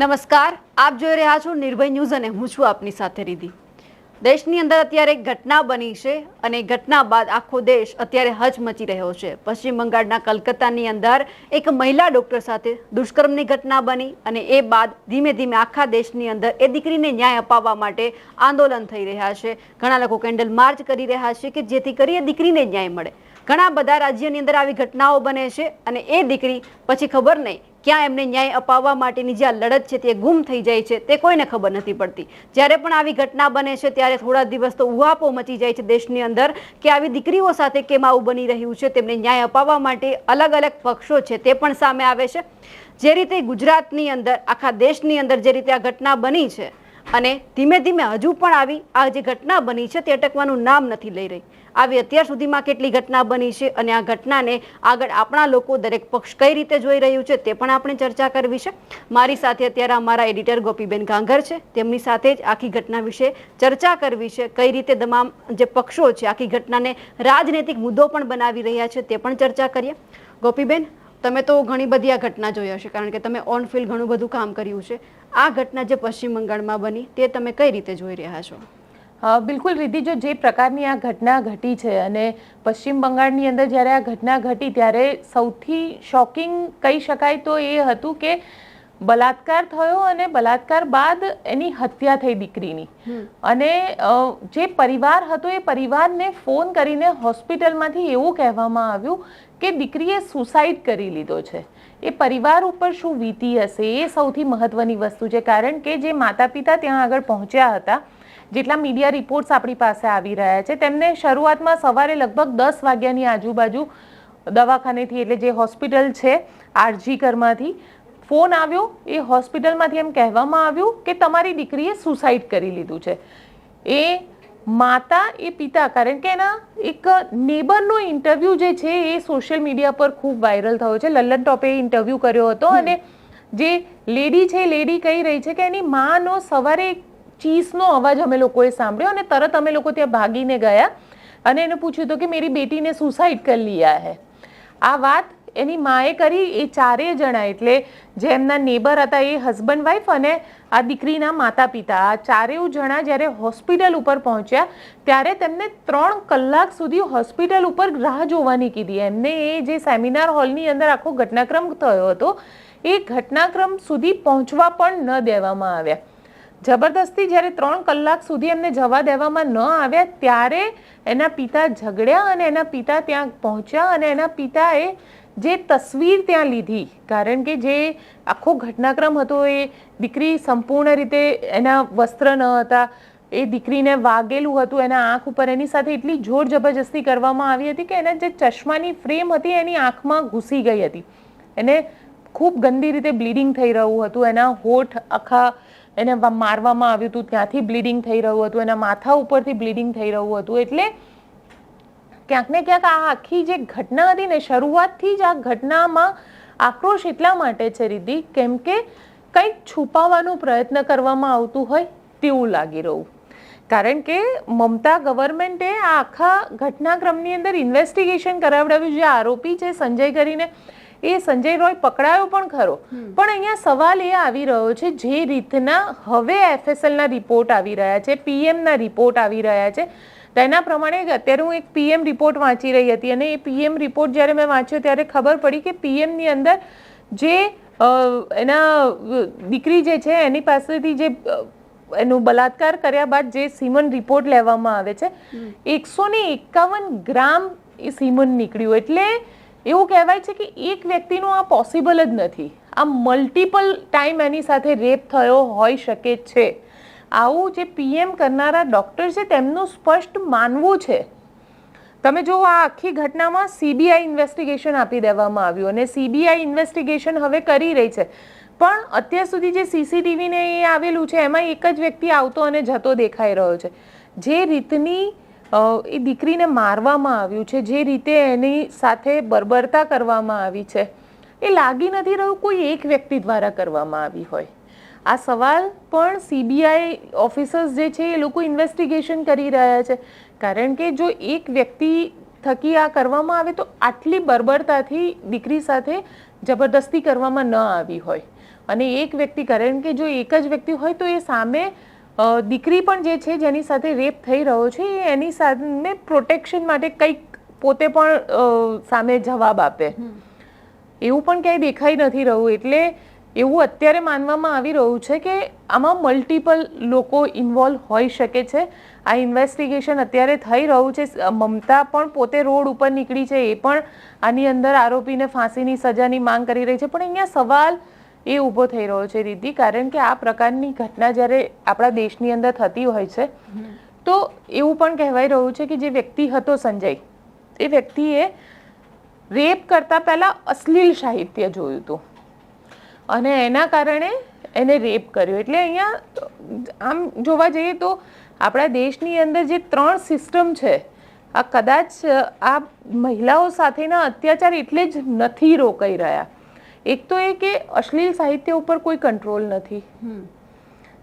નમસ્કાર, આપ જોઈ રહ્યા છો નિર્ભય ન્યૂઝ અને હું છું આપની સાથે રીધી દેશની અંદર અત્યારે એક ઘટના બની છે અને ઘટના બાદ આખો દેશ અત્યારે હચમચી રહ્યો છે. પશ્ચિમ બંગાળના કલકત્તાની અંદર એક મહિલા ડૉક્ટર સાથે દુષ્કર્મની ઘટના બની અને એ બાદ ધીમે ધીમે આખા દેશની અંદર એ દીકરીને ન્યાય અપાવવા માટે આંદોલન થઈ રહ્યા છે. ઘણા લોકો કેન્ડલ માર્ચ કરી રહ્યા છે કે જેથી કરી એ દીકરીને ન્યાય મળે. ઘણા બધા રાજ્યની અંદર આવી ઘટનાઓ બને છે અને એ દીકરી, પછી ખબર નહીં ક્યાં એમને ન્યાય અપાવવા માટેની જે આ લડત છે તે ગુમ થઈ જાય છે તે કોઈને ખબર નથી પડતી. જ્યારે પણ આવી ઘટના બને છે ત્યારે થોડા દિવસ તો ઉહાપો મચી જાય છે દેશની અંદર કે આવી દીકરીઓ સાથે કેમ આવું બની રહ્યું છે, તેમને ન્યાય અપાવવા માટે અલગ અલગ પક્ષો છે તે પણ સામે આવે છે. જે રીતે ગુજરાતની અંદર, આખા દેશની અંદર જે રીતે આ ઘટના બની છે અને ધીમે ધીમે હજુ પણ આવી આ જે ઘટના બની છે તે અટકવાનું નામ નથી લઈ રહી. આવી અત્યાર સુધીમાં કેટલી ઘટના બની છે અને આ ઘટનાને આગળ આપણા લોકો દરેક પક્ષ કઈ રીતે જોઈ રહ્યું છે તે પણ આપણે ચર્ચા કરવી છે. મારી સાથે અત્યારે અમારા એડિટર ગોપીબેન ગાંગર છે. તેમની સાથે જ આખી ઘટના વિશે ચર્ચા કરવી છે. કઈ રીતે તમામ જે પક્ષો છે આખી ઘટનાને રાજનૈતિક મુદ્દો પણ બનાવી રહ્યા છે તે પણ ચર્ચા કરીએ. ગોપીબેન તમે તો ઘણી બધી આ ઘટના જોઈ હશે, કારણ કે તમે ઓન ફિલ્ડ ઘણું બધું કામ કર્યું છે. આ ઘટના જે પશ્ચિમ બંગાળમાં બની, તે તમે કઈ રીતે જોઈ રહ્યા છો? બિલકુલ રીતિ જો જે પ્રકારની આ ઘટના ઘટી છે અને પશ્ચિમ બંગાળની અંદર જ્યારે આ ઘટના ઘટી, ત્યારે સૌથી શોકિંગ કહી શકાય તો એ હતું કે બલાત્કાર થયો અને બલાત્કાર બાદ એની હત્યા થઈ દીકરીની. અને જે પરિવાર હતો એ પરિવારને ફોન કરીને હોસ્પિટલમાંથી એવું કહેવામાં આવ્યું કે દીકરીએ સુસાઇડ કરી લીધો છે. એ પરિવાર ઉપર શું વીતી હશે એ સૌથી મહત્વની વસ્તુ છે. કારણ કે જે માતા પિતા ત્યાં આગળ પહોંચ્યા હતા જેટલા મીડિયા રિપોર્ટ્સ આપણી પાસે આવી રહ્યા છે તેમને શરૂઆતમાં સવારે લગભગ દસ વાગ્યાની આજુબાજુ દવાખાનેથી એટલે જે હોસ્પિટલ છે આરજી કરમાંથી ફોન આવ્યો એ હોસ્પિટલમાંથી એમ કહેવામાં આવ્યું કે તમારી દીકરીએ સુસાઇડ કરી લીધું છે. એ માતા એ પિતા કારણ કે એના એક નેબરનો ઇન્ટરવ્યૂ જે છે એ સોશિયલ મીડિયા પર ખૂબ વાયરલ થયો છે. લલ્લન ટોપે ઇન્ટરવ્યૂ કર્યો હતો અને જે લેડી છે લેડી કહી રહી છે કે એની માનો સવારે એક ચીસનો અવાજ અમે લોકોએ સાંભળ્યો અને તરત અમે લોકો ત્યાં ભાગીને ગયા અને એને પૂછ્યું હતું કે મેરી બેટીને સુસાઇડ કરી લીયા હે. આ વાત એની માએ કરી એ ચારેય જણા એટલે જે એમના નેબર હતા એ હસબન્ડ વાઈફ અને આ દીકરીના માતા પિતા આ ચારેય જણા જ્યારે હોસ્પિટલ ઉપર પહોંચ્યા, ત્યારે તેમને ત્રણ કલાક સુધી હોસ્પિટલ ઉપર રાહ જોવાની કીધી. એમને એ જે સેમિનાર હોલની અંદર આખો ઘટનાક્રમ થયો હતો, એ ઘટનાક્રમ સુધી પહોંચવા પણ ન દેવામાં આવ્યા. જબરદસ્તી જ્યારે ત્રણ કલાક સુધી એમને જવા દેવામાં ન આવ્યા, ત્યારે એના પિતા ઝઘડ્યા અને એના પિતા ત્યાં પહોંચ્યા અને એના પિતાએ જે તસવીર ત્યાં લીધી, કારણ કે જે આખો ઘટનાક્રમ હતો એ દીકરી સંપૂર્ણ રીતે એના વસ્ત્ર ન હતા, એ દીકરીને વાગેલું હતું, એના આંખ ઉપર એની સાથે એટલી જોર જબરજસ્તી કરવામાં આવી હતી કે એના જે ચશ્માની ફ્રેમ હતી એની આંખમાં ઘૂસી ગઈ હતી. એને ખૂબ ગંદી રીતે બ્લીડિંગ થઈ રહ્યું હતું, એના હોઠ આખા એને મારવામાં આવ્યું હતું, ત્યાંથી બ્લીડિંગ થઈ રહ્યું હતું, એના માથા ઉપરથી બ્લીડિંગ થઈ રહ્યું હતું, એટલે ક્યાંક ને ક્યાંક આ આખી જે ઘટના હતી ને શરૂઆતથી જ આ ઘટનામાં આક્રોશ એટલા માટે છે રીતિ કેમ કે કંઈક છુપાવવાનો પ્રયત્ન કરવામાં આવતું હોય તેવું લાગી રહ્યું. કારણ કે મમતા ગવર્મેન્ટે આ આખા ઘટનાક્રમની અંદર ઇન્વેસ્ટિગેશન કરાવડાવ્યું જે આરોપી છે સંજય કરીને એ સંજય રોય પકડાયો પણ ખરો. પણ અહીંયા સવાલ એ આવી રહ્યો છે જે રીતના હવે એફએસએલના રિપોર્ટ આવી રહ્યા છે પીએમના રિપોર્ટ આવી રહ્યા છે તેના પ્રમાણે અત્યારે હું એક પીએમ રિપોર્ટ વાંચી રહી હતી અને એ પીએમ રિપોર્ટ જ્યારે મેં વાંચ્યો ત્યારે ખબર પડી કે પીએમની અંદર જે એના દીકરી જે છે એની પાસેથી જે એનું બલાત્કાર કર્યા બાદ જે સીમન રિપોર્ટ લેવામાં આવે છે એકસો ને એકાવન ગ્રામ એ સીમન નીકળ્યું. એટલે એવું કહેવાય છે કે એક વ્યક્તિનું આ પોસિબલ જ નથી. આ મલ્ટિપલ ટાઈમ એની સાથે રેપ થયો હોઈ શકે છે. આવું જે પીએમ કરનારા ડૉક્ટર છે, તેમનું સ્પષ્ટ માનવું છે. તમે જો આ આખી ઘટનામાં સીબીઆઈ ઇન્વેસ્ટિગેશન આપી દેવામાં આવ્યું અને સીબીઆઈ ઇન્વેસ્ટિગેશન હવે કરી રહી છે. પણ અત્યાર સુધી જે સીસીટીવીને એ આવેલું છે, એમાં એક જ વ્યક્તિ આવતો અને જતો દેખાઈ રહ્યો છે. જે રીતની એ દીકરીને મારવામાં આવ્યું છે, જે રીતે એની સાથે બર્બરતા કરવામાં આવી છે, એ લાગી નથી રહ્યું કોઈ એક વ્યક્તિ દ્વારા કરવામાં આવી હોય. આ સવાલ પણ સીબીઆઈ ઓફિસર્સ જે છે એ લોકો ઇન્વેસ્ટિગેશન કરી રહ્યા છે. કારણ કે જો એક વ્યક્તિ થકી આ કરવામાં આવે તો આટલી બર્બરતાથી દીકરી સાથે જબરદસ્તી કરવામાં ન આવી હોય. અને એક વ્યક્તિ કારણ કે જો એક જ વ્યક્તિ હોય તો એ સામે દીકરી પણ જે છે જેની સાથે રેપ થઈ રહ્યો છે એ એની સામે પ્રોટેક્શન માટે કંઈક પોતે પણ સામે જવાબ આપે. એવું પણ ક્યાંય દેખાઈ નથી રહ્યું. એટલે એવું અત્યારે માનવામાં આવી રહ્યું છે કે આમાં મલ્ટિપલ લોકો ઇન્વોલ્વ હોઈ શકે છે. આ ઇન્વેસ્ટિગેશન અત્યારે થઈ રહ્યું છે. મમતા પણ પોતે રોડ ઉપર નીકળી છે. એ પણ આની અંદર આરોપીને ફાંસીની સજાની માંગ કરી રહી છે. પણ અહીંયા સવાલ એ ઊભો થઈ રહ્યો છે રીતિ, કારણ કે આ પ્રકારની ઘટના જ્યારે આપણા દેશની અંદર થતી હોય છે, તો એવું પણ કહેવાય રહ્યું છે કે જે વ્યક્તિ હતો સંજય, એ વ્યક્તિએ રેપ કરતાં પહેલાં અશ્લીલ સાહિત્ય જોયું હતું. અને એના કારણે એને રેપ કર્યો. એટલે અહીંયા આમ જોવા જઈએ તો આપણા દેશની અંદર જે ત્રણ સિસ્ટમ છે આ કદાચ આ મહિલાઓ સાથેના અત્યાચાર એટલે જ નથી રોકાઈ રહ્યા. એક તો એ કે અશ્લીલ સાહિત્ય ઉપર કોઈ કંટ્રોલ નથી.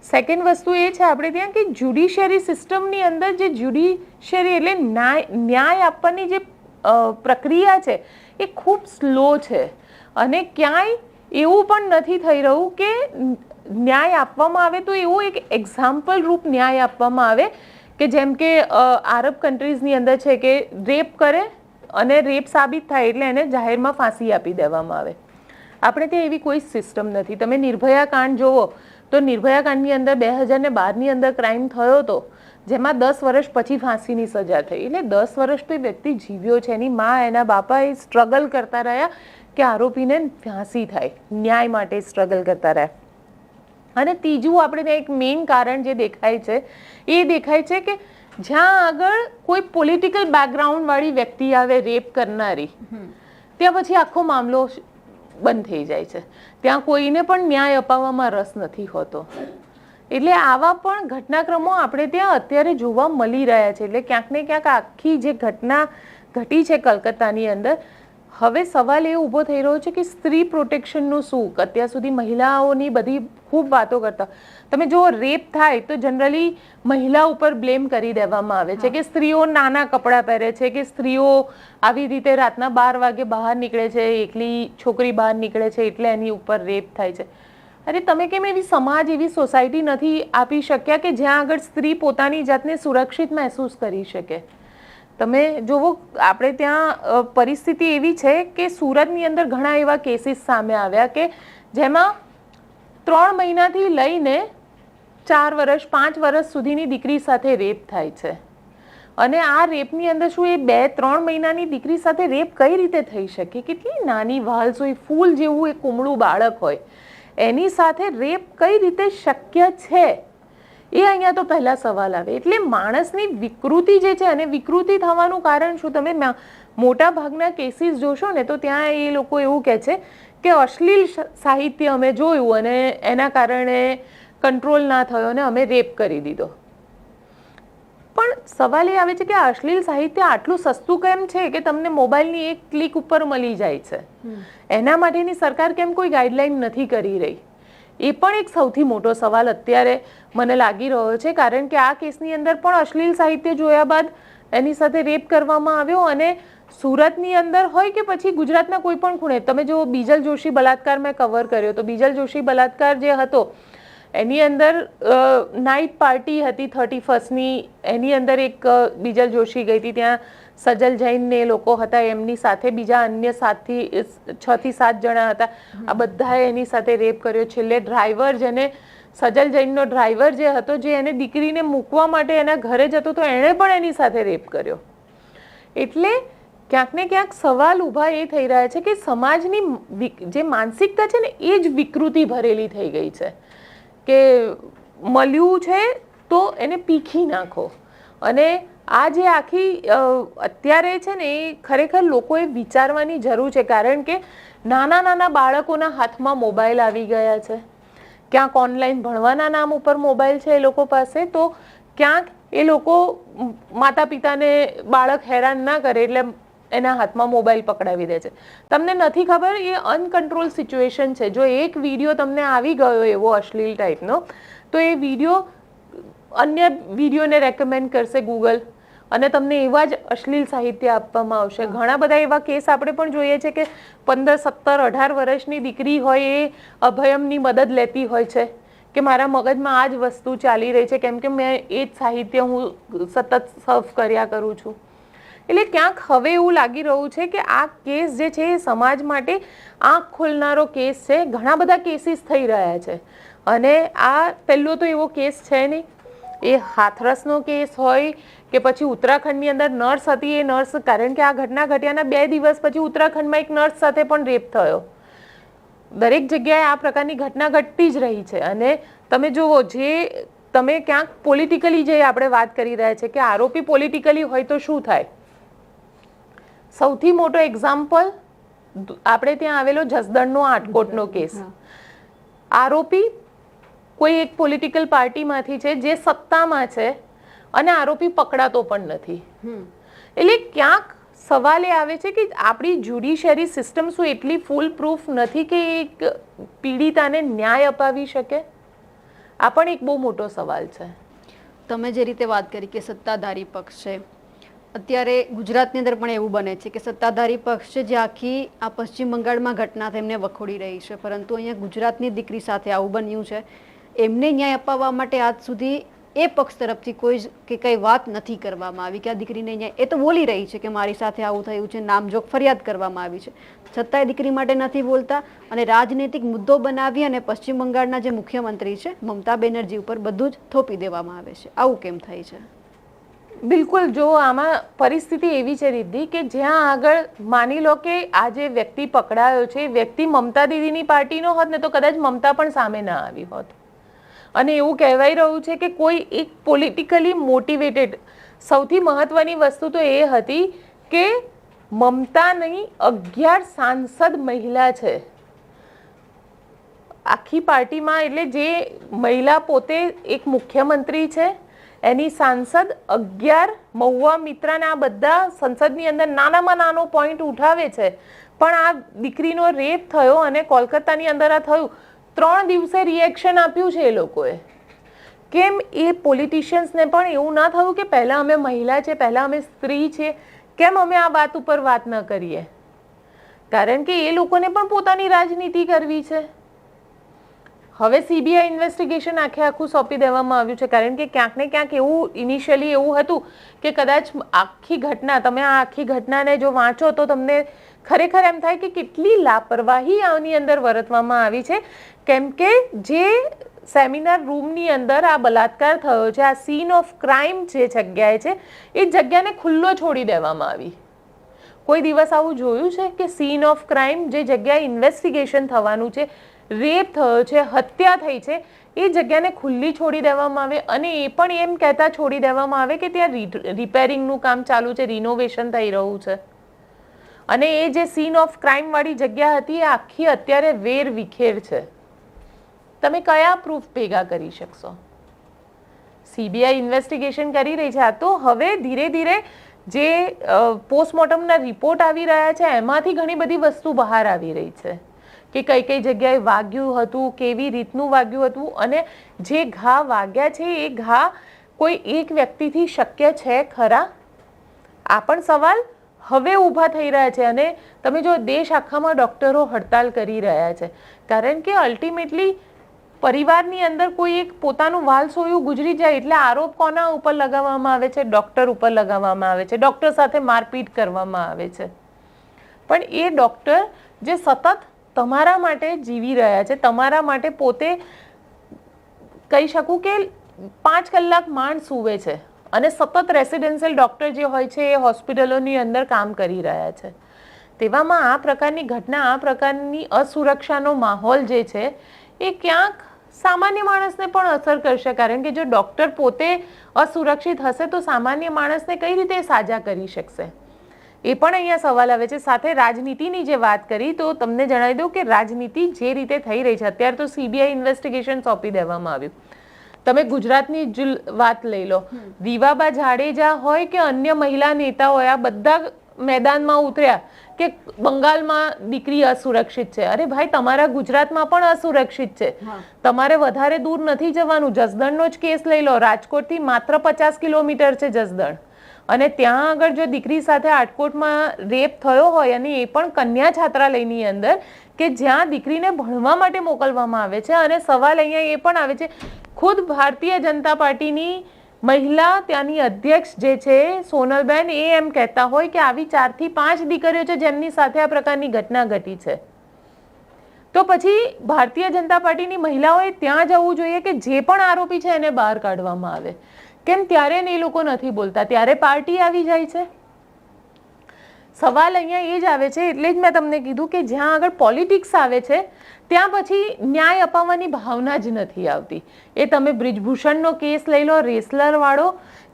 સેકન્ડ વસ્તુ એ છે આપણે ત્યાં કે જ્યુડિશિયરી સિસ્ટમની અંદર જે જ્યુડિશિયરી એટલે ન્યાય ન્યાય આપવાની જે પ્રક્રિયા છે એ ખૂબ સ્લો છે. અને ક્યાંય એવું પણ નથી થઈ રહ્યું કે ન્યાય આપવામાં આવે તો એવું એક એક્ઝામ્પલ રૂપ ન્યાય આપવામાં આવે કે જેમ કે આરબ કન્ટ્રીઝની અંદર છે કે રેપ કરે અને રેપ સાબિત થાય એટલે એને જાહેરમાં ફાંસી આપી દેવામાં આવે. આપણે ત્યાં એવી કોઈ સિસ્ટમ નથી. તમે નિર્ભયા કાંડ જોવો, તો નિર્ભયા કાંડની અંદર બે હજાર ને બારની અંદર ક્રાઇમ થયો હતો જેમાં દસ વર્ષ પછી ફાંસીની સજા થઈ. એટલે દસ વર્ષ તો એ વ્યક્તિ જીવ્યો છે. એની મા, એના બાપા એ સ્ટ્રગલ કરતા રહ્યા. કે આરોપીને ફાંસી થાય ન્યાય માટે સ્ટ્રગલ કરતા રહે. અને ત્રીજું આપણે એક મેઇન કારણ જે દેખાય છે એ દેખાય છે કે જ્યાં આગળ કોઈ પોલિટિકલ બેકગ્રાઉન્ડવાળી વ્યક્તિ આવે રેપ કરનારી ત્યાં પછી આખો મામલો બંધ થઈ જાય છે. ત્યાં કોઈને પણ ન્યાય અપાવવામાં રસ નથી હોતો. એટલે આવા પણ ઘટનાક્રમો આપણે ત્યાં અત્યારે જોવા મળી રહ્યા છે. એટલે ક્યાંક ને ક્યાંક આખી જે ઘટના ઘટી છે કલકત્તાની અંદર હવે સવાલ એ ઊભો થઈ રહ્યો છે કે સ્ત્રી પ્રોટેક્શનનું શું? અત્યાર સુધી મહિલાઓની બધી ખૂબ વાતો કરતા. તમે જો રેપ થાય તો જનરલી મહિલા ઉપર બ્લેમ કરી દેવામાં આવે છે કે સ્ત્રીઓ નાના કપડાં પહેરે છે કે સ્ત્રીઓ આવી રીતે રાતના બાર વાગે બહાર નીકળે છે એકલી છોકરી બહાર નીકળે છે એટલે એની ઉપર રેપ થાય છે. અરે તમે કેમ એવી સમાજ એવી સોસાયટી નથી આપી શક્યા કે જ્યાં આગળ સ્ત્રી પોતાની જાતને સુરક્ષિત મહેસૂસ કરી શકે? તમે જોવો, આપણે ત્યાં પરિસ્થિતિ એવી છે કે સુરતની અંદર ઘણા એવા કેસીસ સામે આવ્યા કે જેમાં ત્રણ મહિનાથી લઈને ચાર વર્ષ પાંચ વર્ષ સુધીની દીકરી સાથે રેપ થાય છે. અને આ રેપની અંદર શું એ બે, ત્રણ મહિનાની દીકરી સાથે રેપ કઈ રીતે થઈ શકે? કેટલી નાની વાલ્સ હોય ફૂલ જેવું એ કુમળું બાળક હોય. એની સાથે રેપ કઈ રીતે શક્ય છે? એ અહીંયા તો પહેલા સવાલ આવે. એટલે માણસની વિકૃતિ જે છે અને વિકૃતિ થવાનું કારણ શું? તમે મોટા ભાગના કેસીસ જોશો ને તો ત્યાં એ લોકો એવું કહે છે કે અશ્લીલ સાહિત્ય અમે જોયું અને એના કારણે કંટ્રોલ ના થયો અને અમે રેપ કરી દીધો. પણ સવાલ એ આવે છે કે અશ્લીલ સાહિત્ય આટલું સસ્તું કેમ છે કે તમને મોબાઈલની એક ક્લિક ઉપર મળી જાય છે? એના માટેની સરકાર કેમ કોઈ ગાઈડલાઈન નથી કરી રહી? એ પણ એક સૌથી મોટો સવાલ અત્યારે મને લાગી રહ્યો છે, કારણ કે આ કેસની અંદર પણ અશ્લીલ સાહિત્ય જોયા બાદ એની સાથે રેપ કરવામાં આવ્યો અને સુરતની અંદર હોય કે પછી ગુજરાતના કોઈ પણ ખૂણે. તમે જો બીજલ જોશી બલાત્કાર મેં કવર કર્યો, તો બીજલ જોશી બલાત્કાર જે હતો, એની અંદર નાઇટ પાર્ટી હતી થર્ટી ફર્સ્ટની એની અંદર એક બીજલ જોશી ગઈ હતી. ત્યાં સજલ જૈનને લોકો હતા, એમની સાથે બીજા અન્ય સાતથી છથી સાત જણા હતા. આ બધાએ એની સાથે રેપ કર્યો. છેલ્લે ડ્રાઈવર જેને સજલ જૈનનો ડ્રાઈવર જે હતો, જે એને દીકરીને મૂકવા માટે એના ઘરે જતો તો એણે પણ એની સાથે રેપ કર્યો. એટલે ક્યાંક ને ક્યાંક સવાલ ઊભા એ થઈ રહ્યા છે કે સમાજની જે માનસિકતા છે ને, એ જ વિકૃતિ ભરેલી થઈ ગઈ છે. કે મળ્યું છે તો એને પીખી નાખો. અને આ જે આખી અત્યારે છે ને, એ ખરેખર લોકોએ વિચારવાની જરૂર છે. કારણ કે નાના નાના બાળકોના હાથમાં મોબાઈલ આવી ગયા છે. ક્યાંક ઓનલાઈન ભણવાના નામ ઉપર મોબાઈલ છે એ લોકો પાસે, તો ક્યાંક એ લોકો માતા પિતાને બાળક હેરાન ના કરે એટલે એના હાથમાં મોબાઈલ પકડાવી દે છે. તમને નથી ખબર એ અનકન્ટ્રોલ સિચ્યુએશન છે. જો એક વીડિયો તમને આવી ગયો એવો અશ્લીલ ટાઈપનો તો એ વીડિયો અન્ય વિડીયોને રેકમેન્ડ કરશે ગૂગલ અને તમને એવા જ અશ્લીલ સાહિત્ય આપવામાં આવશે. ઘણા બધા એવા કેસ આપણે પણ જોઈએ છે કે પંદર સત્તર અઢાર વર્ષની દીકરી હોય એ અભયમની મદદ લેતી હોય છે. કે મારા મગજમાં આ જ વસ્તુ ચાલી રહી છે કેમ કે મેં એ જ સાહિત્ય હું સતત સર્ફ કર્યા કરું છું. એટલે ક્યાંક હવે એવું લાગી રહ્યું છે કે આ કેસ જે છે એ સમાજ માટે આંખ ખોલનારો કેસ છે. ઘણા બધા કેસીસ થઈ રહ્યા છે. અને આ પહેલો તો એવો કેસ છે નહીં. એ હાથરસનો કેસ હોય કે પછી ઉત્તરાખંડની અંદર નર્સ હતી એ નર્સ કારણ કે આ ઘટના ઘટ્યાના બે દિવસ પછી ઉત્તરાખંડમાં એક નર્સ સાથે પણ રેપ થયો. દરેક જગ્યાએ આ પ્રકારની ઘટના ઘટતી જ રહી છે. અને તમે જુઓ જે તમે ક્યાંક પોલિટિકલી જે આપણે વાત કરી રહ્યા છે કે આરોપી પોલિટિકલી હોય તો શું થાય? સૌથી મોટો એક્ઝામ્પલ આપણે ત્યાં આવેલો જસદણનો આટકોટનો કેસ. આરોપી કોઈ એક પોલિટિકલ પાર્ટીમાંથી છે જે સત્તામાં છે અને આરોપી પકડાતો પણ નથી. એટલે ક્યાંક સવાલ એ આવે છે કે આપણી જ્યુડિશિયરી સિસ્ટમ શું એટલી ફૂલ પ્રૂફ નથી કે એક પીડિતાને ન્યાય અપાવી શકે? આ પણ એક બહુ મોટો સવાલ છે. તમે જે રીતે વાત કરી કે સત્તાધારી પક્ષ છે અત્યારે ગુજરાતની અંદર પણ એવું બને છે કે સત્તાધારી પક્ષ છે જે આખી આ પશ્ચિમ બંગાળમાં ઘટના તેમને વખોડી રહી છે. પરંતુ અહીંયા ગુજરાતની દીકરી સાથે આવું બન્યું છે. એમને ન્યાય અપાવવા માટે આજ સુધી એ પક્ષ તરફથી કોઈ જ કે કંઈ વાત નથી કરવામાં આવી કે આ દીકરીને ન્યાય, એ તો બોલી રહી છે કે મારી સાથે આવું થયું છે નામજોગ ફરિયાદ કરવામાં આવી છે. છતાંય દીકરી માટે નથી બોલતા અને રાજનૈતિક મુદ્દો બનાવી અને પશ્ચિમ બંગાળના જે મુખ્યમંત્રી છે, મમતા બેનર્જી ઉપર બધું જ થોપી દેવામાં આવે છે. આવું કેમ થાય છે? બિલકુલ, જો આમાં પરિસ્થિતિ એવી છે રિદ્ધિ કે જ્યાં આગળ માની લો કે આ જે વ્યક્તિ પકડાયો છે વ્યક્તિ મમતા દીદીની પાર્ટીનો હોત ને તો કદાચ મમતા પણ સામે ના આવી હોત. અને એવું કહેવાય રહ્યું છે કે કોઈ એક પોલિટિકલી મોટિવેટેડ સૌથી મહત્વની વસ્તુ તો એ હતી કે મમતાની અગિયાર સાંસદ મહિલા છે. આખી પાર્ટીમાં એટલે જે મહિલા પોતે એક મુખ્યમંત્રી છે, એની સાંસદ અગિયાર મહુવા આ બધા સંસદની અંદર નાનામાં નાનો પોઈન્ટ ઉઠાવે છે. પણ આ દીકરીનો રેપ થયો અને કોલકાતાની અંદર આ થયું. ત્રણ દિવસે રિએક્શન આપ્યું છે એ લોકોએ. કેમ? એ પોલિટિશિયન્સને પણ એવું ના થયું કે પહેલાં અમે મહિલા છે, પહેલાં અમે સ્ત્રી છે. કેમ અમે આ વાત ઉપર વાત ન કરીએ? કારણ કે એ લોકોને પણ પોતાની રાજનીતિ કરવી છે. હવે સીબીઆઈ ઇન્વેસ્ટિગેશન આખે આખું સોંપી દેવામાં આવ્યું છે. કારણ કે ક્યાંક ને ક્યાંક એવું ઇનિશિયલી એવું હતું કે કદાચ આખી ઘટના, તમે આ આખી ઘટનાને જો વાંચો તો તમને ખરેખર એમ થાય કે કેટલી લાપરવાહી આની અંદર વર્તવામાં આવી છે. કેમ કે જે સેમિનાર રૂમની અંદર આ બલાત્કાર થયો છે, આ સીન ઓફ ક્રાઇમ જે જગ્યાએ છે, એ જગ્યાને ખુલ્લો છોડી દેવામાં આવી. કોઈ દિવસ આવું જોયું છે કે સીન ઓફ ક્રાઇમ જે જગ્યાએ ઇન્વેસ્ટિગેશન થવાનું છે રેપ થયો છે, હત્યા થઈ છે, એ જગ્યાને ખુલ્લી છોડી દેવામાં આવે અને એ પણ એમ કહેતા છોડી દેવામાં આવે કે ત્યાં રિપેરિંગનું કામ ચાલુ છે રિનોવેશન થઈ રહ્યું છે. અને એ જે સીન ઓફ ક્રાઇમ વાળી જગ્યા હતી, એ આખી અત્યારે વેર વિખેર છે. તમે કયા પ્રૂફ ભેગા કરી શકશો? સીબીઆઈ ઇન્વેસ્ટિગેશન કરી રહી છે. આ તો હવે ધીરે ધીરે જે પોસ્ટમોર્ટમના રિપોર્ટ આવી રહ્યા છે, એમાંથી ઘણી બધી વસ્તુ બહાર આવી રહી છે. કે કઈ કઈ જગ્યાએ વાગ્યું હતું, કેવી રીતનું વાગ્યું હતું, અને જે ઘા વાગ્યા છે, એ ઘા કોઈ એક વ્યક્તિથી શક્ય છે ખરા? આ પણ સવાલ હવે ઊભા થઈ રહ્યા છે અને તમે જો દેશ આખામાં ડૉક્ટરો હડતાલ કરી રહ્યા છે, કારણ કે અલ્ટિમેટલી પરિવારની અંદર કોઈ એક પોતાનું વાલ સોયું ગુજરી જાય એટલે આરોપ કોના ઉપર લગાવવામાં આવે છે? ડૉક્ટર ઉપર લગાવવામાં આવે છે, ડૉક્ટર સાથે મારપીટ કરવામાં આવે છે. પણ એ ડૉક્ટર જે સતત તમારા માટે જીવી રહ્યા છે, તમારા માટે પોતે કહી શકું કે પાંચ કલાક માંડ સૂવે છે. અને સતત રેસિડેન્શિયલ ડૉક્ટર જે હોય છે, એ હોસ્પિટલોની અંદર કામ કરી રહ્યા છે. તેવામાં આ પ્રકારની ઘટના, આ પ્રકારની અસુરક્ષાનો માહોલ જે છે, એ ક્યાંક સામાન્ય માણસને પણ અસર કરશે. કારણ કે જો ડૉક્ટર પોતે અસુરક્ષિત હશે, તો સામાન્ય માણસને કઈ રીતે સાજા કરી શકશે? એ પણ અહીંયા સવાલ આવે છે. સાથે રાજનીતિની જે વાત કરી, તો તમને જણાવી દઉં કે રાજનીતિ જે રીતે થઈ રહી છે, અત્યારે તો સીબીઆઈ ઇન્વેસ્ટિગેશન સોંપી દેવામાં આવ્યું. તમે ગુજરાતની જ વાત લઈ લો. દીવાબા જાડેજા હોય કે અન્ય મહિલા નેતા હોય આ બધા મેદાનમાં ઉતર્યા કે બંગાળમાં દીકરી અસુરક્ષિત છે. અરે ભાઈ તમારા ગુજરાતમાં પણ અસુરક્ષિત છે. તમારે વધારે દૂર નથી જવાનું. જસદણનો જ કેસ લઈ લો. રાજકોટથી માત્ર પચાસ કિલોમીટર છે જસદણ. અને ત્યાં આગળ જો દીકરી સાથે આટકોટમાં રેપ થયો હોય અને એ પણ કન્યા છાત્રાલયની અંદર કે જ્યાં દીકરીને ભણવા માટે મોકલવામાં આવે છે અને સવાલ અહીંયા એ પણ આવે છે ખુદ ભારતીય જનતા પાર્ટીની મહિલા ત્યાંની અધ્યક્ષ જે છે, સોનલબેન, એ એમ કહેતા હોય કે આવી ચારથી પાંચ દીકરીઓ છે જેમની સાથે આ પ્રકારની ઘટના ઘટી છે. તો પછી ભારતીય જનતા પાર્ટીની મહિલાઓએ ત્યાં જવું જોઈએ કે જે પણ આરોપી છે એને બહાર કાઢવામાં આવે. કેમ ત્યારે એ લોકો નથી બોલતા? ત્યારે પાર્ટી આવી જાય છે. સવાલ અહીંયા એ જ આવે છે, એટલે જ મેં તમને કીધું કે જ્યાં આગળ પોલિટિક્સ આવે છે, ત્યાં પછી ન્યાય અપાવવાની ભાવના જ નથી આવતી. એ તમે બ્રિજભૂષણનો કેસ લઈ લો, રેસલરવાળો,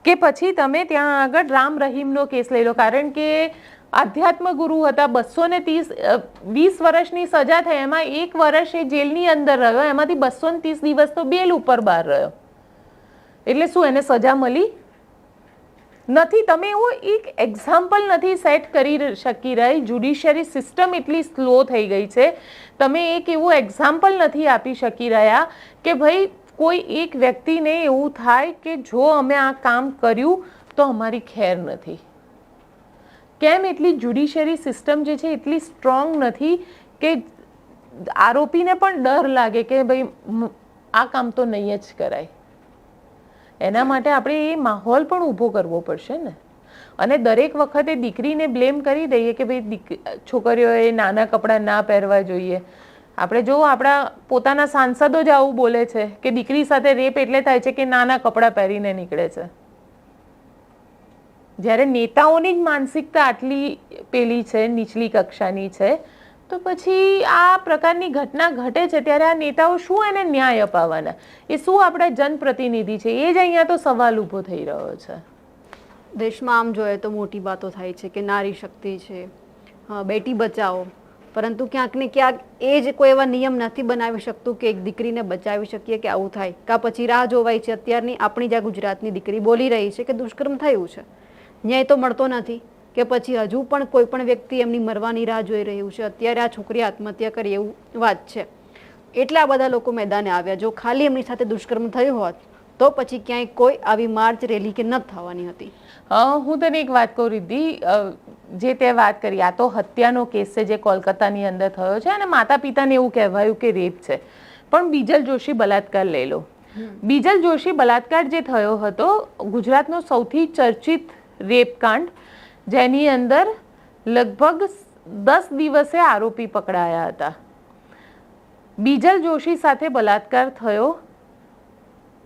કે પછી તમે ત્યાં આગળ રામ રહીમનો કેસ લઈ લો. કારણ કે આધ્યાત્મ ગુરુ હતા બસો ને ત્રીસ વીસ વર્ષની સજા થઈ, એમાં એક વર્ષ એ જેલની અંદર રહ્યો, એમાંથી બસો ત્રીસ દિવસ તો બેલ ઉપર બહાર રહ્યો. એટલે શું એને સજા મળી? નથી. તમે એવો એક એક્ઝામ્પલ નથી સેટ કરી શકી રહી. જ્યુડિશિયરી સિસ્ટમ એટલી સ્લો થઈ ગઈ છે. તમે એક એવું એક્ઝામ્પલ નથી આપી શકી રહ્યા કે ભાઈ કોઈ એક વ્યક્તિને એવું થાય કે જો અમે આ કામ કર્યું તો અમારી ખેર નથી. કેમ એટલી જ્યુડિશિયરી સિસ્ટમ જે છે એટલી સ્ટ્રોંગ નથી કે આરોપીને પણ ડર લાગે કે ભાઈ આ કામ તો નહીં જ કરાય. એના માટે આપણે એ માહોલ પણ ઊભો કરવો પડશે ને. અને દરેક વખતે દીકરીને બ્લેમ કરી દઈએ કે ભાઈ છોકરીઓએ નાના કપડાં ના પહેરવા જોઈએ. આપણે જો આપણા પોતાના સાંસદો જ આવું બોલે છે કે દીકરી સાથે રેપ એટલે થાય છે કે નાના કપડાં પહેરીને નીકળે છે. જ્યારે નેતાઓની જ માનસિકતા આટલી પેલી છે, નીચલી કક્ષાની છે તો પછી આ પ્રકારની ઘટના ઘટે છે, ત્યારે આ નેતાઓ શું એને ન્યાય અપાવવાના? એ શું આપણા જનપ્રતિનિધિ છે? એ જ અહીંયા તો સવાલ ઊભો થઈ રહ્યો છે. દેશમાં આમ જોઈએ તો મોટી વાતો થાય છે કે નારી શક્તિ છે બેટી બચાવો. પરંતુ ક્યાંક ને ક્યાંક એ જ કોઈ એવા નિયમ નથી બનાવી શકતું કે એક દીકરીને બચાવી શકીએ કે આવું થાય. કા પછી રાહ જોવાય છે. અત્યારની આપણી જ્યાં ગુજરાતની દીકરી બોલી રહી છે કે દુષ્કર્મ થયું છે. ન્યાય તો મળતો નથી. કે પછી હજુ પણ કોઈ પણ વ્યક્તિ એમની મરવાની રાહ જોઈ રહ્યું છે અત્યારે આ છોકરી આત્મહત્યા કરી એવું વાત છે. એટલા બધા લોકો મેદાને આવ્યા. જો ખાલી એમની સાથે દુષ્કર્મ થયું હોત તો પછી ક્યાંય કોઈ આવી માર્ચ રેલી કે ન થવાની હતી. હું તને એક વાત કહું રીધિ જે તે વાત કરી આ તો હત્યાનો કેસ છે જે કોલકાતાની અંદર થયો છે અને માતા પિતાને એવું કહેવાયું કે રેપ છે. પણ બીજલ જોશી બલાત્કાર લઈ લો. બીજલ જોશી બલાત્કાર જે થયો હતો ગુજરાતનો સૌથી ચર્ચિત રેપ કાંડ જેની અંદર લગભગ દસ દિવસે આરોપી પકડાયા હતા. બીજલ જોશી સાથે બલાત્કાર થયો.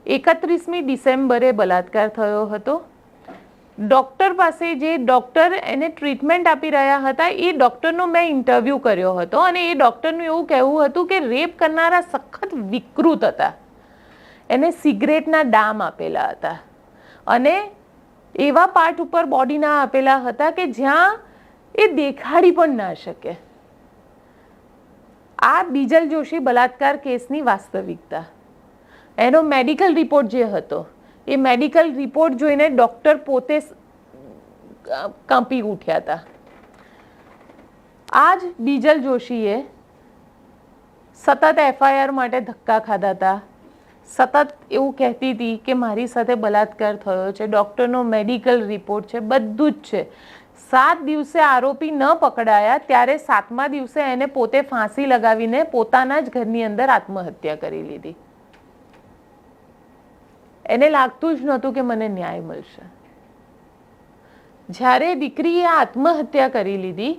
એકત્રીસમી ડિસેમ્બરે બલાત્કાર થયો હતો. ડૉક્ટર પાસે જે ડૉક્ટર એને ટ્રીટમેન્ટ આપી રહ્યા હતા, એ ડૉક્ટરનો મેં ઇન્ટરવ્યૂ કર્યો હતો અને એ ડૉક્ટરનું એવું કહેવું હતું કે રેપ કરનારા સખત વિકૃત હતા. એને સિગરેટના ડામ આપેલા હતા. અને એવા પાર્ટ ઉપર બોડીના આપેલા હતા કે જ્યાં એ દેખાડી પણ ના શકે. આ બીજલ જોશી બલાત્કાર કેસની વાસ્તવિકતા. એનો મેડિકલ રિપોર્ટ જે હતો, એ મેડિકલ રિપોર્ટ જોઈને ડૉક્ટર પોતે કાંપી ઉઠ્યા હતા. આ જ બીજલ જોશીએ સતત એફઆઈઆર માટે ધક્કા ખાધા હતા. સતત એવું કહેતી હતી કે મારી સાથે બલાત્કાર થયો છે ડૉક્ટરનો મેડિકલ રિપોર્ટ છે, બધું જ છે. સાત દિવસે આરોપી ન પકડાયા, ત્યારે સાતમા દિવસે એને પોતે ફાંસી લગાવીને પોતાના જ ઘરની અંદર આત્મહત્યા કરી લીધી. એને લાગતું જ નહોતું કે મને ન્યાય મળશે. જ્યારે દીકરીએ આત્મહત્યા કરી લીધી,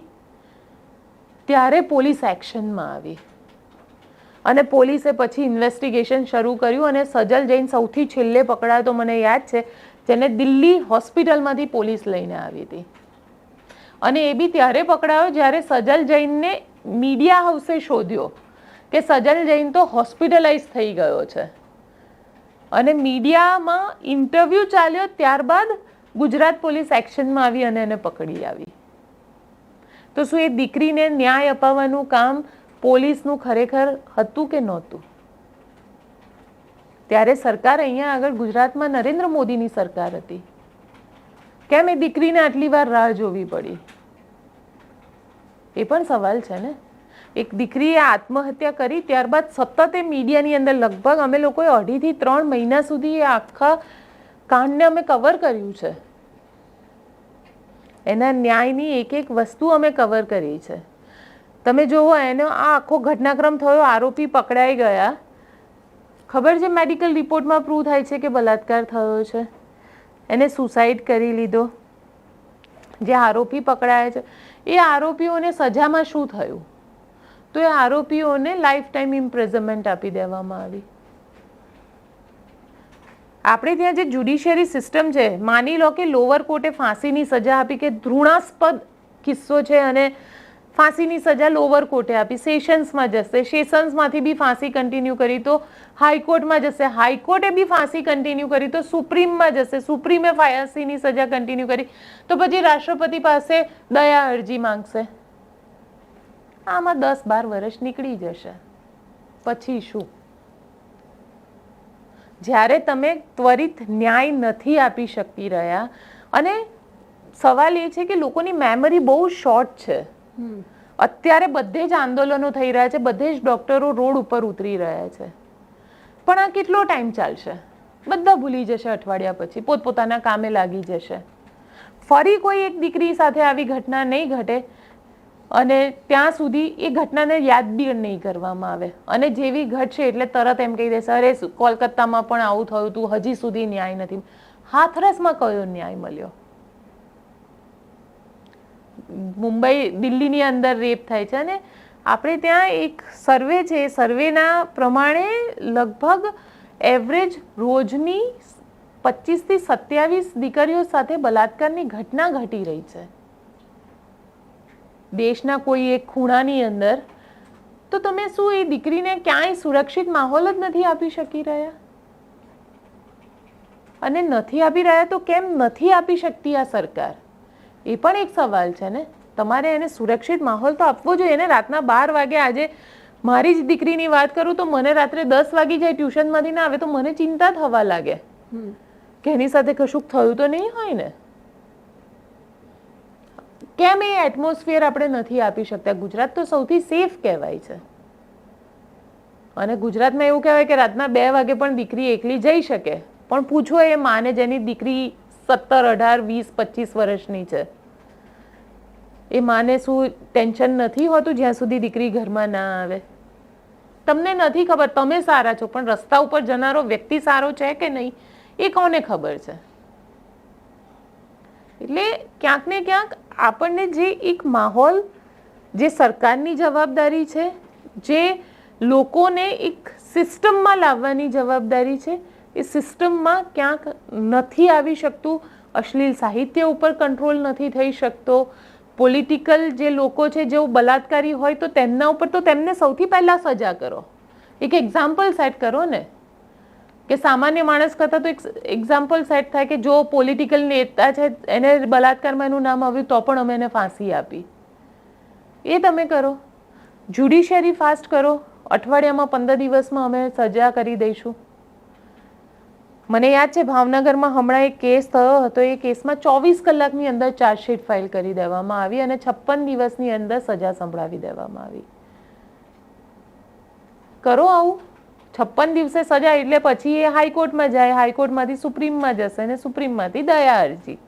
ત્યારે પોલીસ એક્શનમાં આવી. અને પોલીસે પછી ઇન્વેસ્ટિગેશન શરૂ કર્યું અને સજલ જૈન સૌથી છેલ્લે પકડાયો તો મને યાદ છે, જેને દિલ્હી હોસ્પિટલમાંથી પોલીસ લઈને આવી હતી. અને એ બી ત્યારે પકડાયો જ્યારે સજલ જૈનને મીડિયા હાઉસે શોધ્યો કે સજલ જૈન તો હોસ્પિટલાઇઝ થઈ ગયો છે. અને મીડિયામાં ઇન્ટરવ્યૂ ચાલ્યો ત્યારબાદ ગુજરાત પોલીસ એક્શનમાં આવી અને એને પકડી આવી. તો શું એ દીકરીને ન્યાય અપાવવાનું કામ પોલીસનું ખરેખર હતું કે નહોતું? ત્યારે સરકાર અહીંયા આગળ ગુજરાતમાં નરેન્દ્ર મોદીની સરકાર હતી. કેમ એ દીકરીને આટલી વાર રાહ જોવી પડી? એ પણ સવાલ છે ને. એક દીકરીએ આત્મહત્યા કરી, ત્યારબાદ સતત એ મીડિયાની અંદર લગભગ અમે લોકોએ અઢીથી ત્રણ મહિના સુધી એ આખા કાંડને અમે કવર કર્યું છે. એના ન્યાયની એક એક વસ્તુ અમે કવર કરી છે. તમે જુઓ એનો આ આખો ઘટનાક્રમ થયો, આરોપી પકડાઈ ગયા. ખબર છે મેડિકલ રિપોર્ટમાં પ્રૂવ થાય છે કે બલાત્કાર થયો છે? એને સુસાઇડ કરી લીધો. જે આરોપી પકડાયા છે, એ આરોપીઓને સજામાં શું થયું? તો એ આરોપીઓને લાઈફ ટાઈમ ઇમ્પ્રેઝમેન્ટ આપી દેવામાં આવી. આપણે ત્યાં જે જ્યુડિશિયરી સિસ્ટમ છે, માની લો કે લોવર કોર્ટે ફાંસીની સજા આપી, કે ધૃણાસ્પદ કિસ્સો છે અને ફાંસીની સજા લોવર કોર્ટે આપી. સેશન્સમાં જશે. સેશન્સમાંથી બી ફાંસી કન્ટિન્યુ કરી તો હાઈકોર્ટમાં જશે. હાઈકોર્ટે બી ફાંસી કન્ટિન્યુ કરી તો સુપ્રીમમાં જશે. સુપ્રીમે ફાંસીની સજા કન્ટિન્યુ કરી. તો પછી રાષ્ટ્રપતિ પાસે દયા અરજી માંગશે. આમાં દસ બાર વર્ષ નીકળી જશે. પછી શું? જ્યારે તમે ત્વરિત ન્યાય નથી આપી શકી રહ્યા, અને સવાલ એ છે કે લોકોની મેમરી બહુ શોર્ટ છે. અત્યારે બધે જ આંદોલનો થઈ રહ્યા છે, બધે જ ડોક્ટરો રોડ ઉપર ઉતરી રહ્યા છે. પણ આ કેટલો ટાઈમ ચાલશે? બધા ભૂલી જશે અઠવાડિયા પછી, પોતપોતાના કામે લાગી જશે. ફરી કોઈ એક દીકરી સાથે આવી ઘટના નહીં ઘટે અને ત્યાં સુધી એ ઘટનાને યાદ બી નહીં કરવામાં આવે. અને જેવી ઘટશે એટલે તરત એમ કહી દેશે, અરે કોલકાતામાં પણ આવું થયું હતું હજી સુધી ન્યાય નથી. હાથરસમાં કયો ન્યાય મળ્યો? મુંબઈ દિલ્હીની અંદર રેપ થાય છે અને આપણે ત્યાં એક સર્વે છે, સર્વેના પ્રમાણે લગભગ એવરેજ રોજની પચીસથી સત્યાવીસ દીકરીઓ સાથે બલાત્કારની ઘટના ઘટી રહી છે. દેશના કોઈ એક ખૂણાની અંદર. તો તમે શું એ દીકરીને ક્યાંય સુરક્ષિત માહોલ જ નથી આપી શકી રહ્યા? અને નથી આપી રહ્યા તો કેમ નથી આપી શકતી આ સરકાર? એ પણ એક સવાલ છે ને? તમારે એને સુરક્ષિત માહોલ તો આપવો જોઈએ ને? રાતના બાર વાગે આજે મારી જ દીકરીની વાત કરું તો મને રાત્રે દસ વાગી જાય ટ્યુશનમાંથી ના આવે તો મને ચિંતા થવા લાગે. કે એની સાથે કશુંક થયું તો નહીં હોય ને? કેમ એ એટમોસ્ફિયર આપણે નથી આપી શકતા? ગુજરાત તો સૌથી સેફ કહેવાય છે. અને ગુજરાતમાં એવું કહેવાય કે રાતના બે વાગે પણ દીકરી એકલી જઈ શકે. પણ પૂછો એ માને જેની દીકરી સત્તર અઢાર વીસ પચીસ વર્ષની છે. એ માને શું ટેન્શન નથી હોતું જ્યાં સુધી દીકરી ઘરમાં ના આવે? તમને નથી ખબર, તમે સારા છો, પણ રસ્તા ઉપર જનારો વ્યક્તિ સારો છે કે નહીં, એ કોને ખબર છે? એટલે ક્યાંક ને ક્યાંક આપણને જે એક માહોલ, જે સરકારની જવાબદારી છે, જે લોકોને એક સિસ્ટમમાં લાવવાની જવાબદારી છે, એ સિસ્ટમમાં ક્યાંક નથી આવી શકતું, અશ્લીલ સાહિત્ય ઉપર કંટ્રોલ નથી થઈ શકતો પોલિટિકલ જે લોકો છે, જેઓ બલાત્કારી હોય તો તેમના ઉપર તો તેમને સૌથી પહેલાં સજા કરો. એક એક્ઝામ્પલ સેટ કરો ને. કે સામાન્ય માણસ કરતાં તો એક એક્ઝામ્પલ સેટ થાય કે જો પોલિટિકલ નેતા છે, એને બલાત્કારમાં એનું નામ આવ્યું તો પણ અમે એને ફાંસી આપી. એ તમે કરો. જ્યુડિશિયરી ફાસ્ટ કરો. અઠવાડિયામાં પંદર દિવસમાં અમે સજા કરી દઈશું. મને યાદ છે, ભાવનગરમાં હમણાં એક કેસ થયો હતો. એ કેસમાં ચોવીસ કલાકની અંદર ચાર્જશીટ ફાઇલ કરી દેવામાં આવી અને છપ્પન દિવસની અંદર સજા સંભળાવી દેવામાં આવી. કરો આવું. છપ્પન દિવસે સજા એટલે પછી એ હાઈકોર્ટમાં જાય, હાઈકોર્ટમાંથી સુપ્રીમમાં જશે અને સુપ્રીમમાંથી દયા અરજી.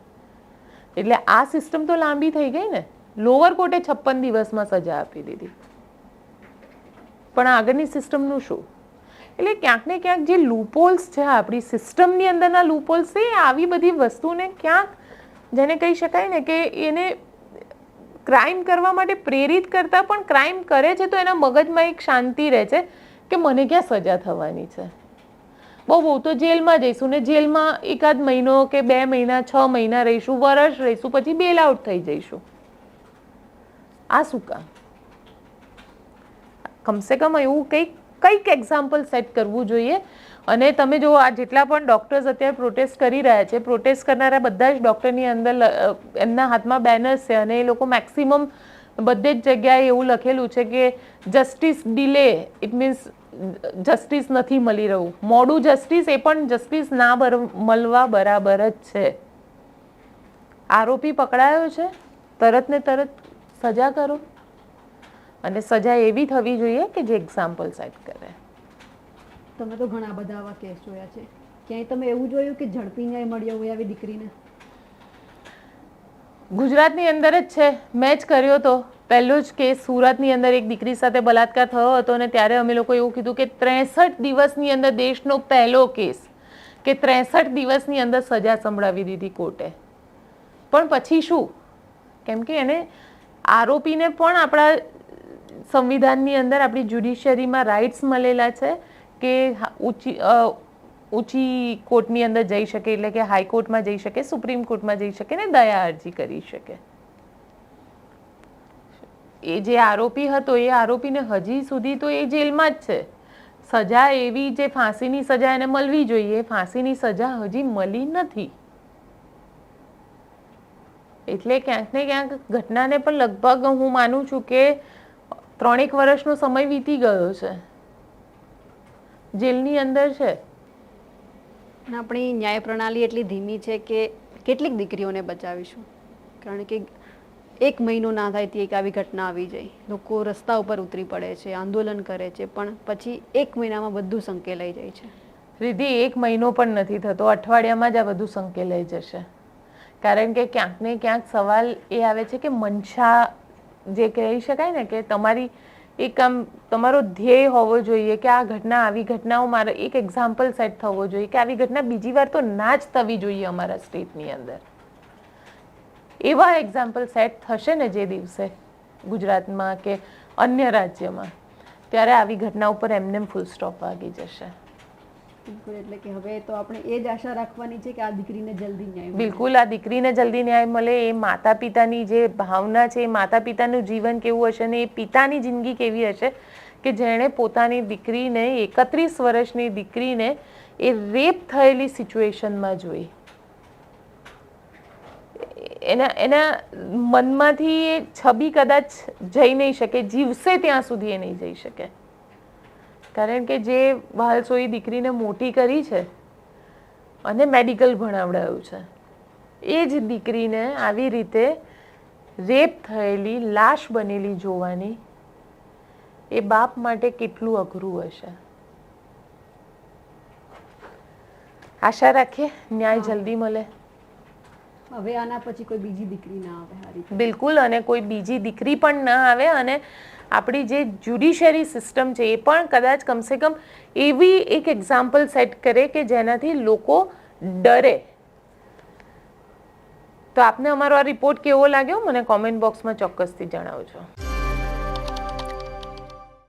એટલે આ સિસ્ટમ તો લાંબી થઈ ગઈ ને. લોઅર કોર્ટે છપ્પન દિવસમાં સજા આપી દીધી. પણ આગળની સિસ્ટમનું શું? એટલે ક્યાંક ને ક્યાંક જે લૂપોલ્સ છે, આપણી સિસ્ટમની અંદરના લૂપોલ્સ છે, એ આવી બધી વસ્તુને ક્યાંક, જેને કહી શકાય ને કે એને ક્રાઇમ કરવા માટે પ્રેરિત કરતા પણ ક્રાઇમ કરે છે, તો એના મગજમાં એક શાંતિ રહે છે કે મને ક્યાં સજા થવાની છે. બહુ બહુ, તો જેલમાં જઈશું ને જેલમાં એકાદ મહિનો કે બે મહિના, છ મહિના રહીશું, વર્ષ રહીશું, પછી બેલ આઉટ થઈ જઈશું. આ શું કામ? કમસે કમ એવું કંઈક કંઈક એક્ઝામ્પલ સેટ કરવું જોઈએ. અને તમે જો આ જેટલા પણ ડૉક્ટર્સ અત્યારે પ્રોટેસ્ટ કરી રહ્યા છે પ્રોટેસ્ટ કરનારા બધા જ ડૉક્ટરની અંદર એમના હાથમાં બેનર્સ છે અને એ લોકો મેક્સિમમ બધે જ જગ્યાએ એવું લખેલું છે કે justice delay it means justice નથી મળી રહ્યું. મોડું જસ્ટિસ એ પણ જસ્ટિસ ના મળવા બરાબર જ છે. આરોપી પકડાયો છે? તરત ને તરત સજા કરો. અને સજા એવી થવી જોઈએ કે જે એક્ઝામ્પલ સેટ કરે. તમે તો ઘણા બધા આવા કેસ જોયા છે. ક્યાંય તમે એવું જોયું કે ઝડપી ન્યાય મળ્યો હોય આવી દીકરીને? ગુજરાતની અંદર જ છે. મેં જ કર્યો હતો પહેલો જ કેસ સુરતની અંદર એક દીકરી સાથે બલાત્કાર થયો હતો અને ત્યારે અમે લોકો એવું કીધું કે ત્રેસઠ દિવસની અંદર દેશનો પહેલો કેસ કે ત્રેસઠ દિવસની અંદર સજા સંભળાવી દીધી કોર્ટે. પણ પછી શું? કેમ કે એને આરોપીને પણ આપણા સંવિધાનની અંદર આપણી જ્યુડિશિયરીમાં રાઇટ્સ મળેલા છે કે ઊંચી ઊંચી કોર્ટની અંદર જઈ શકે, એટલે કે હાઈકોર્ટમાં જઈ શકે સુપ્રીમ કોર્ટમાં જઈ શકે ને દયા અરજી કરી શકે. એ જે આરોપી હતો, એ આરોપીને હજી સુધી તો એ જેલમાં જ છે. સજા એવી જે ફાંસીની સજા એને મળવી જોઈએ ફાંસીની સજા હજી મળી નથી. એટલે ક્યાંક ને ક્યાંક ઘટનાને પણ લગભગ હું માનું છું કે ત્રણેક વર્ષનો સમય વીતી ગયો છે. જેલની અંદર છે. આપણી ન્યાય પ્રણાલી એટલી ધીમી છે કે કેટલીક દીકરીઓને બચાવીશું. કારણ કે એક મહિનો ના થાય તે એક આવી ઘટના આવી જાય. લોકો રસ્તા ઉપર ઉતરી પડે છે આંદોલન કરે છે પણ પછી એક મહિનામાં બધું સંકેલાઈ જાય છે. રીધિ એક મહિનો પણ નથી થતો. અઠવાડિયામાં જ આ બધું સંકેલાઈ જશે. કારણ કે ક્યાંક ને ક્યાંક સવાલ એ આવે છે કે મનસા જે કહી શકાય ને કે તમારી એક આમ તમારો ધ્યેય હોવો જોઈએ કે આ ઘટના, આવી ઘટનાઓ મારે એક એક્ઝામ્પલ સેટ થવો જોઈએ કે આવી ઘટના બીજી વાર તો ના જ થવી જોઈએ અમારા સ્ટેટની અંદર. એવા એક્ઝામ્પલ સેટ થશે ને જે દિવસે ગુજરાતમાં કે અન્ય રાજ્યમાં, ત્યારે આવી ઘટના ઉપર એમને ફૂલ સ્ટોપ વાગી જશે. બિલકુલ, એટલે કે હવે તો આપણે એ જ આશા રાખવાની છે કે આ દીકરીને જલ્દી ન્યાય બિલકુલ, આ દીકરીને જલ્દી ન્યાય મળે, એ માતા પિતાની જે ભાવના છે માતા પિતાનું જીવન કેવું હશે ને એ પિતાની જિંદગી કેવી હશે કે જેણે પોતાની દીકરીને, એકત્રીસ વર્ષની દીકરીને એ રેપ થયેલી સિચ્યુએશનમાં જોઈ. એના એના મનમાંથી એ છબી કદાચ જઈ નહીં શકે, જીવશે ત્યાં સુધી એ નહીં જઈ શકે. કારણ કે જે વાલસોઈ દીકરીને મોટી કરી છે અને મેડિકલ ભણાવડાયું છે. એ જ દીકરીને આવી રીતે રેપ થયેલી લાશ બનેલી જોવાની એ બાપ માટે કેટલું અઘરું હશે. આશા રાખીએ ન્યાય જલ્દી મળે. હવે આના પછી કોઈ બીજી દીકરી ના આવે બિલકુલ અને કોઈ બીજી દીકરી પણ ના આવે અને આપણી જે જ્યુડિશિયરી સિસ્ટમ છે એ પણ કદાચ કમસે કમ એવી એક એક્ઝામ્પલ સેટ કરે કે જેનાથી લોકો ડરે. તો આપને અમારો આ રિપોર્ટ કેવો લાગ્યો? મને કોમેન્ટ બોક્સમાં ચોક્કસથી જણાવજો.